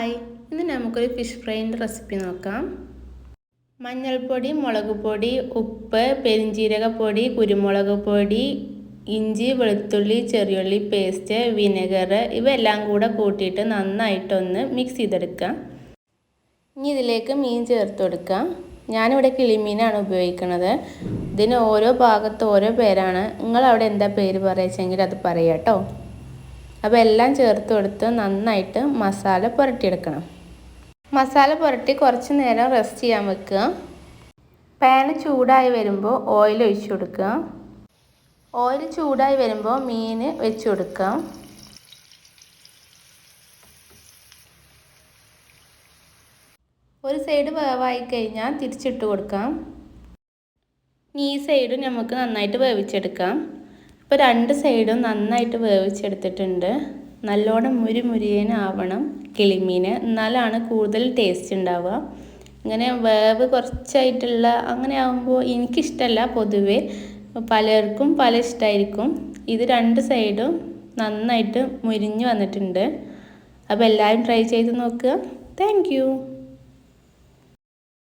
Hi. ഇന്ന് നമുക്കൊരു fish ഫ്രൈന്റെ recipe നോക്കാം. മഞ്ഞൾപ്പൊടി മുളക് പൊടി ഉപ്പ് പെരിഞ്ജീരകപ്പൊടി കുരുമുളക് പൊടി ഇഞ്ചി വെളുത്തുള്ളി ചെറിയുള്ളി പേസ്റ്റ് വിനെഗർ ഇവയെല്ലാം കൂടെ കൂട്ടിയിട്ട് നന്നായിട്ടൊന്ന് മിക്സ് ചെയ്തെടുക്കാം. ഇനി ഇതിലേക്ക് മീൻ ചേർത്ത് കൊടുക്കാം. ഞാനിവിടെ കിളിമീനാണ് ഉപയോഗിക്കുന്നത് ഇതിന് ഓരോ ഭാഗത്ത് ഓരോ പേരാണ്. നിങ്ങളവിടെ എന്താ പേര് പറയുകയെങ്കിൽ അത് പറയാം കേട്ടോ. അപ്പോൾ എല്ലാം ചേർത്ത് കൊടുത്ത് നന്നായിട്ട് മസാല പുരട്ടിയെടുക്കണം. മസാല പുരട്ടി കുറച്ച് നേരം റെസ്റ്റ് ചെയ്യാൻ വെക്കുക. പാന് ചൂടായി വരുമ്പോൾ ഓയിൽ ഒഴിച്ചു കൊടുക്കുക. ഓയിൽ ചൂടായി വരുമ്പോൾ മീൻ വെച്ച് കൊടുക്കാം ഒരു സൈഡ് വേവായി കഴിഞ്ഞാൽ തിരിച്ചിട്ട് കൊടുക്കാം. ഈ സൈഡ് നമുക്ക് നന്നായിട്ട് വേവിച്ചെടുക്കാം. ഇപ്പോൾ രണ്ട് സൈഡും നന്നായിട്ട് വേവിച്ചെടുത്തിട്ടുണ്ട്. നല്ലോണം മുരി മുരിയനാവണം കിളിമീൻ എന്നാലാണ് കൂടുതൽ ടേസ്റ്റ് ഉണ്ടാവുക. ഇങ്ങനെ വേവ് കുറച്ചായിട്ടുള്ള അങ്ങനെ ആകുമ്പോൾ എനിക്കിഷ്ടമല്ല പൊതുവേ. പലർക്കും പല ഇഷ്ടമായിരിക്കും ഇത് രണ്ട് സൈഡും നന്നായിട്ട് മുരിഞ്ഞു വന്നിട്ടുണ്ട്. അപ്പോൾ എല്ലാവരും ട്രൈ ചെയ്ത് നോക്കുക. താങ്ക്